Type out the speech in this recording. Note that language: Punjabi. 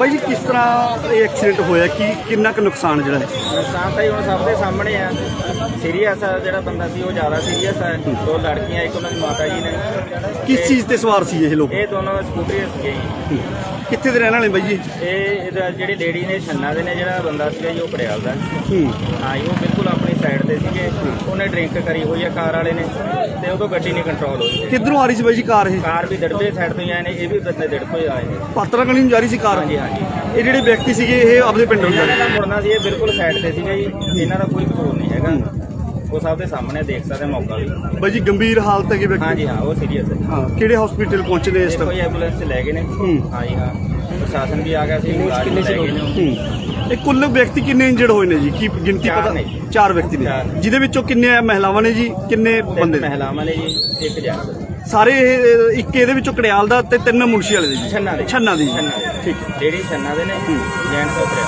ਬਾਈ ਜੀ ਕਿਸ ਤਰ੍ਹਾਂ ਇਹ ਐਕਸੀਡੈਂਟ ਹੋਇਆ? ਕੀ ਕਿੰਨਾ ਕੁ ਨੁਕਸਾਨ ਜਿਹੜਾ ਹੈ? ਨੁਕਸਾਨ ਤਾਂ ਜੀ ਹੁਣ ਸਭ ਦੇ ਸਾਹਮਣੇ ਆ। ਸੀਰੀਅਸ ਆ ਜਿਹੜਾ ਬੰਦਾ ਸੀ ਉਹ ਜ਼ਿਆਦਾ ਸੀਰੀਅਸ ਆ। ਦੋ ਲੜਕੀਆਂ ਇੱਕ ਉਹਨਾਂ ਦੀ ਮਾਤਾ ਜੀ ਨੇ। ਕਿਸ ਚੀਜ਼ ਤੇ ਸਵਾਰ ਸੀ ਇਹ ਲੋਕ? ਇਹ ਦੋਨੋਂ ਸਕੂਟਰੀ ਸੀਗੇ ਜੀ। ਕਿੱਥੇ ਦੇ ਰਹਿਣ ਵਾਲੇ ਬਾਈ ਜੀ? ਇਹ ਇਹਦਾ ਜਿਹੜੀ ਲੇਡੀ ਨੇ ਛੰਨਾ ਦੇ ਨੇ ਜਿਹੜਾ ਬੰਦਾ ਸੀਗਾ ਜੀ ਉਹ ਪੜਿਆਲ ਦਾ। ਹੂੰ। ਹਾਂ ਜੀ ਉਹ ਬਿਲਕੁਲ ਆਪਣੀ ਸਾਈਡ ਤੇ ਸੀਗੇ। ਉਹਨੇ ਡਰਿੰਕ ਕਰੀ ਹੋਈ ਆ ਕਾਰ ਵਾਲੇ ਨੇ ਤੇ ਉਦੋਂ ਗੱਡੀ ਨਹੀਂ ਕੰਟਰੋਲ ਹੋਈ। ਕਿੱਧਰੋਂ ਆ ਰਹੀ ਸੀ ਬਾਈ ਜੀ ਕਾਰ ਇਹ? ਕਾਰ ਵੀ ਦੜਬੇ ਸਾਈਡ ਤੋਂ ਹੀ ਆਏ ਨੇ ਇਹ ਵੀ ਬੰਦੇ ਦੜਬੇ ਆਏ ਨੇ। ਪਾਤਰਾ ਕਲੀ ਨੂੰ ਜਾ ਰਹੀ ਸੀ ਕਾਰ? ਹਾਂਜੀ ਹਾਂਜੀ। ਇਹ ਜਿਹੜੇ ਵਿਅਕਤੀ ਸੀਗੇ ਇਹ ਆਪਦੇ ਪਿੰਡੋਂ ਜਾ ਇਹਨਾਂ ਰਹੇ ਦਾ ਮੁੜਨਾ ਸੀ ਇਹ ਬਿਲਕੁਲ ਸਾਈਡ ਤੇ ਸੀਗਾ ਜੀ। ਇਹਨਾਂ ਦਾ ਕੋਈ ਕਸੂਰ ਨਹੀਂ ਹੈਗਾ। ਉਹ ਸਭ ਦੇ ਸਾਹਮਣੇ ਦੇਖ ਸਕਦੇ ਮੌਕਾ ਵੀ। ਬਾਈ ਜੀ ਗੰਭੀਰ ਹਾਲਤ ਹੈਗੇ ਵਿਅਕਤੀ ਹਾਂਜੀ ਹਾਂ ਉਹ ਸੀਰੀਅਸ ਹੈ। ਹਾਂ ਕਿਹੜੇ ਹਸਪੀਟਲ ਪਹੁੰਚੇ ਨੇ ਇਸ ਦੇਖੋ ਟਾਈਮ ਜੀ ਐਂਬੂਲੈਂਸ ਲੈ ਗਏ ਨੇ। ਹੂੰ। ਹਾਂਜੀ ਹਾਂ। ਪ੍ਰਸ਼ਾਸਨ ਵੀ ਆ ਗਿਆ ਸੀ ਕਿੰਨੇ ਸੀ ਇਹ ਕੁੱਲ ਵਿਅਕਤੀ ਕਿੰਨੇ ਇੰਜਰਡ ਹੋਏ ਨੇ ਜੀ? ਕੀ ਗਿਣਤੀ ਚਾਰ ਪਤਾ? ਨੇ ਜੀ। ਚਾਰ ਵਿਅਕਤੀ ਨੇ। ਚਾਰ। ਜਿਹਦੇ ਵਿੱਚੋਂ ਕਿੰਨੇ ਮਹਿਲਾਵਾਂ ਨੇ ਜੀ? ਕਿੰਨੇ ਬੰਦੇ ਨੇ? ਮਹਿਲਾਵਾਂ ਨੇ ਜੀ ਇੱਕ ਜੈਂਟਸ ਸਾਰੇ ਇਹ ਇੱਕ ਇਹਦੇ ਵਿੱਚੋਂ ਕੜਿਆਲ ਦਾ ਤੇ ਤਿੰਨ ਮੁਨਸ਼ੀ ਵਾਲੇ ਦੇ ਜੀ। ਛੰਨਾ ਦੇ। ਛੰਨਾ ਦੀ ਛੰਨਾ ਦੇ। ਠੀਕ। ਜਿਹੜੀ ਛੰਨਾ ਦੇ ਨੇ ਜੈਂਟਸ ਉਤਰਿਆ